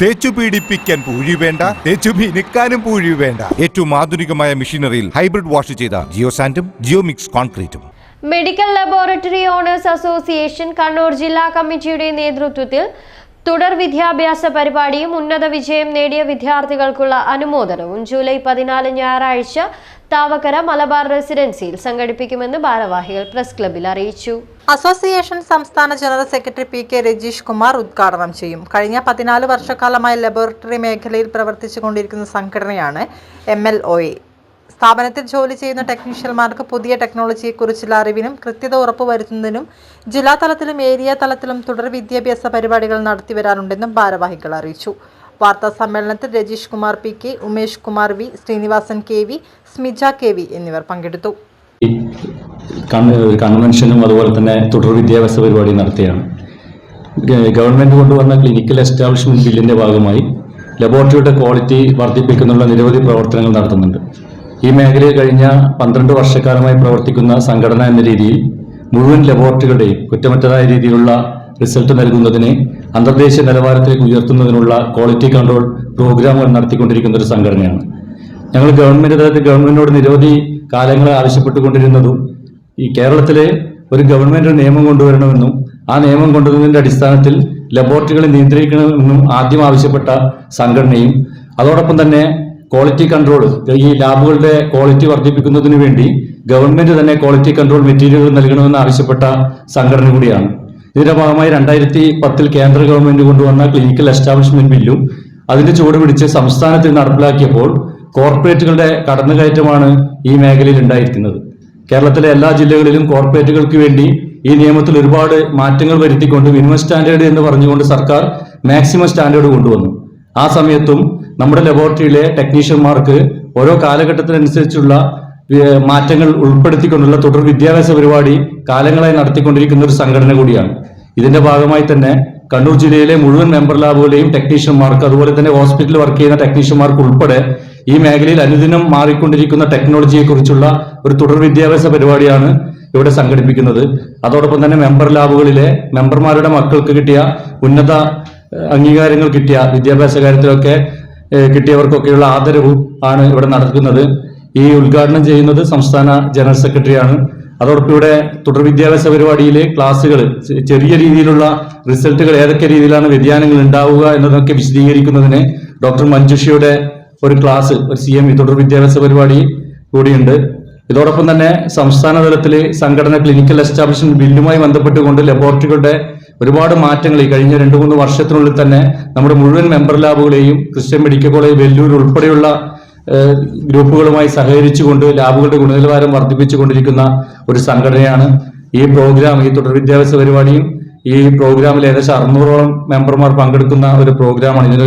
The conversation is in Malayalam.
തേച്ചു പീഡിപ്പിക്കാൻ പൂഴി വേണ്ട തേച്ചു മിനുക്കാനും പൂഴി വേണ്ട. ഏറ്റവും ആധുനികമായ മെഷീനറിയിൽ ഹൈബ്രിഡ് വാഷ് ചെയ്ത ജിയോ സാൻഡും geo mix കോൺക്രീറ്റും. Medical laboratory owners association Kannur ജില്ലാ കമ്മിറ്റിയുടെ നേതൃത്വത്തിൽ തുടർ വിദ്യാഭ്യാസ പരിപാടിയും ഉന്നത വിജയം നേടിയ വിദ്യാർത്ഥികൾക്കുള്ള അനുമോദനവും ജൂലൈ പതിനാല് ഞായറാഴ്ച താവക്കര മലബാർ റെസിഡൻസിയിൽ സംഘടിപ്പിക്കുമെന്ന് ഭാരവാഹികൾ പ്രസ് ക്ലബിൽ അറിയിച്ചു. അസോസിയേഷൻ സംസ്ഥാന general secretary P K Rajeesh Kumar ഉദ്ഘാടനം ചെയ്യും. കഴിഞ്ഞ പതിനാല് വർഷക്കാലമായി ലബോറട്ടറി മേഖലയിൽ പ്രവർത്തിച്ചുകൊണ്ടിരിക്കുന്ന സംഘടനയാണ് എം എൽ ഒ എ. സ്ഥാപനത്തിൽ ജോലി ചെയ്യുന്ന ടെക്നീഷ്യന്മാർക്ക് പുതിയ ടെക്നോളജിയെക്കുറിച്ചുള്ള അറിവിനും കൃത്യത ഉറപ്പുവരുത്തുന്നതിനും ജില്ലാ തലത്തിലും ഏരിയ തലത്തിലും തുടർ വിദ്യാഭ്യാസ പരിപാടികൾ നടത്തിവരാനുണ്ടെന്നും ഭാരവാഹികൾ അറിയിച്ചു. വാർത്താ സമ്മേളനത്തിൽ Rajeesh Kumar P K Umesh Kumar V Sreenivasan K V Smija K V എന്നിവർ പങ്കെടുത്തു. കൺവെൻഷനും അതുപോലെ തന്നെ തുടർ വിദ്യാഭ്യാസ പരിപാടി നടത്തിയാണ്. ഗവൺമെന്റ് കൊണ്ടുവന്ന ക്ലിനിക്കൽ എസ്റ്റാബ്ലിഷ്മെന്റ് ബില്ലിന്റെ ഭാഗമായി ലബോറട്ടറിയുടെ ക്വാളിറ്റി വർദ്ധിപ്പിക്കുന്നുള്ള നിരവധി പ്രവർത്തനങ്ങൾ നടത്തുന്നുണ്ട്. ഈ മേഖലയിൽ കഴിഞ്ഞ പന്ത്രണ്ട് വർഷക്കാലമായി പ്രവർത്തിക്കുന്ന സംഘടന എന്ന രീതിയിൽ മുഴുവൻ ലബോറട്ടറികളുടെയും കുറ്റമറ്റതായ രീതിയിലുള്ള റിസൾട്ട് നൽകുന്നതിന് അന്തർദേശീയ നിലവാരത്തിലേക്ക് ഉയർത്തുന്നതിനുള്ള ക്വാളിറ്റി കൺട്രോൾ പ്രോഗ്രാമുകൾ നടത്തിക്കൊണ്ടിരിക്കുന്ന ഒരു സംഘടനയാണ്. ഞങ്ങൾ ഗവൺമെന്റ് തലത്തിൽ ഗവൺമെന്റിനോട് നിരവധി കാലങ്ങളെ ആവശ്യപ്പെട്ടുകൊണ്ടിരുന്നതും ഈ കേരളത്തിലെ ഒരു ഗവൺമെന്റ് ഒരു നിയമം കൊണ്ടുവരണമെന്നും ആ നിയമം കൊണ്ടുവരുന്നതിന്റെ അടിസ്ഥാനത്തിൽ ലബോറട്ടറികളെ നിയന്ത്രിക്കണമെന്നും ആദ്യം ആവശ്യപ്പെട്ട സംഘടനയും അതോടൊപ്പം തന്നെ ക്വാളിറ്റി കൺട്രോൾ ഈ ലാബുകളുടെ ക്വാളിറ്റി വർദ്ധിപ്പിക്കുന്നതിന് വേണ്ടി ഗവൺമെന്റ് തന്നെ ക്വാളിറ്റി കൺട്രോൾ മെറ്റീരിയലുകൾ നൽകണമെന്ന് ആവശ്യപ്പെട്ട സംഘടന കൂടിയാണ്. ഇതിന്റെ ഭാഗമായി രണ്ടായിരത്തി പത്തിൽ കേന്ദ്ര ഗവൺമെന്റ് കൊണ്ടുവന്ന ക്ലിനിക്കൽ എസ്റ്റാബ്ലിഷ്മെന്റ് ബില്ലും അതിന്റെ ചുവട് പിടിച്ച് സംസ്ഥാനത്തിൽ നടപ്പിലാക്കിയപ്പോൾ കോർപ്പറേറ്റുകളുടെ കടന്നുകയറ്റമാണ് ഈ മേഖലയിൽ ഉണ്ടായിരിക്കുന്നത്. കേരളത്തിലെ എല്ലാ ജില്ലകളിലും കോർപ്പറേറ്റുകൾക്ക് വേണ്ടി ഈ നിയമത്തിൽ ഒരുപാട് മാറ്റങ്ങൾ വരുത്തിക്കൊണ്ട് മിനിമം സ്റ്റാൻഡേർഡ് എന്ന് പറഞ്ഞുകൊണ്ട് സർക്കാർ മാക്സിമം സ്റ്റാൻഡേർഡ് കൊണ്ടുവന്നു. ആ സമയത്തും നമ്മുടെ ലബോറട്ടറിയിലെ ടെക്നീഷ്യന്മാർക്ക് ഓരോ കാലഘട്ടത്തിനനുസരിച്ചുള്ള മാറ്റങ്ങൾ ഉൾപ്പെടുത്തിക്കൊണ്ടുള്ള തുടർ വിദ്യാഭ്യാസ പരിപാടി കാലങ്ങളായി നടത്തിക്കൊണ്ടിരിക്കുന്ന ഒരു സംഘടന കൂടിയാണ്. ഇതിന്റെ ഭാഗമായി തന്നെ കണ്ണൂർ ജില്ലയിലെ മുഴുവൻ മെമ്പർ ലാബുകളെയും ടെക്നീഷ്യന്മാർക്ക് അതുപോലെ തന്നെ ഹോസ്പിറ്റലിൽ വർക്ക് ചെയ്യുന്ന ടെക്നീഷ്യന്മാർക്ക് ഉൾപ്പെടെ ഈ മേഖലയിൽ അനുദിനം മാറിക്കൊണ്ടിരിക്കുന്ന ടെക്നോളജിയെ കുറിച്ചുള്ള ഒരു തുടർ വിദ്യാഭ്യാസ പരിപാടിയാണ് ഇവിടെ സംഘടിപ്പിക്കുന്നത്. അതോടൊപ്പം തന്നെ മെമ്പർ ലാബുകളിലെ മെമ്പർമാരുടെ മക്കൾക്ക് കിട്ടിയ ഉന്നത അംഗീകാരങ്ങൾ കിട്ടിയ വിദ്യാഭ്യാസ കാര്യത്തിലൊക്കെ കിട്ടിയവർക്കൊക്കെയുള്ള ആദരവും ആണ് ഇവിടെ നടക്കുന്നത്. ഈ ഉദ്ഘാടനം ചെയ്യുന്നത് സംസ്ഥാന ജനറൽ സെക്രട്ടറിയാണ്. അതോടൊപ്പം ഇവിടെ തുടർ വിദ്യാഭ്യാസ പരിപാടിയിലെ ക്ലാസ്സുകൾ ചെറിയ രീതിയിലുള്ള റിസൾട്ടുകൾ ഏതൊക്കെ രീതിയിലാണ് വ്യതിയാനങ്ങൾ ഉണ്ടാവുക എന്നതൊക്കെ വിശദീകരിക്കുന്നതിന് ഡോക്ടർ മഞ്ജുഷിയുടെ ഒരു ക്ലാസ് ഒരു സി എം തുടർ വിദ്യാഭ്യാസ പരിപാടി കൂടിയുണ്ട്. ഇതോടൊപ്പം തന്നെ സംസ്ഥാന തലത്തിൽ സംഘടന ക്ലിനിക്കൽ എസ്റ്റാബ്ലിഷ്മെന്റ് ബില്ലുമായി ബന്ധപ്പെട്ടുകൊണ്ട് ലബോറട്ടറികളുടെ ഒരുപാട് മാറ്റങ്ങൾ ഈ കഴിഞ്ഞ രണ്ടു മൂന്ന് വർഷത്തിനുള്ളിൽ തന്നെ നമ്മുടെ മുഴുവൻ മെമ്പർ ലാബുകളെയും ക്രിസ്ത്യൻ മെഡിക്കൽ കോളേജ് വെല്ലൂർ ഉൾപ്പെടെയുള്ള ഗ്രൂപ്പുകളുമായി സഹകരിച്ചുകൊണ്ട് ലാബുകളുടെ ഗുണനിലവാരം വർദ്ധിപ്പിച്ചുകൊണ്ടിരിക്കുന്ന ഒരു സംഘടനയാണ് ഈ പ്രോഗ്രാം ഈ തുടർ വിദ്യാഭ്യാസ പരിപാടിയും ഈ പ്രോഗ്രാമിൽ ഏകദേശം അറുന്നൂറോളം മെമ്പർമാർ പങ്കെടുക്കുന്ന ഒരു പ്രോഗ്രാമാണ് ഇതിനൊരു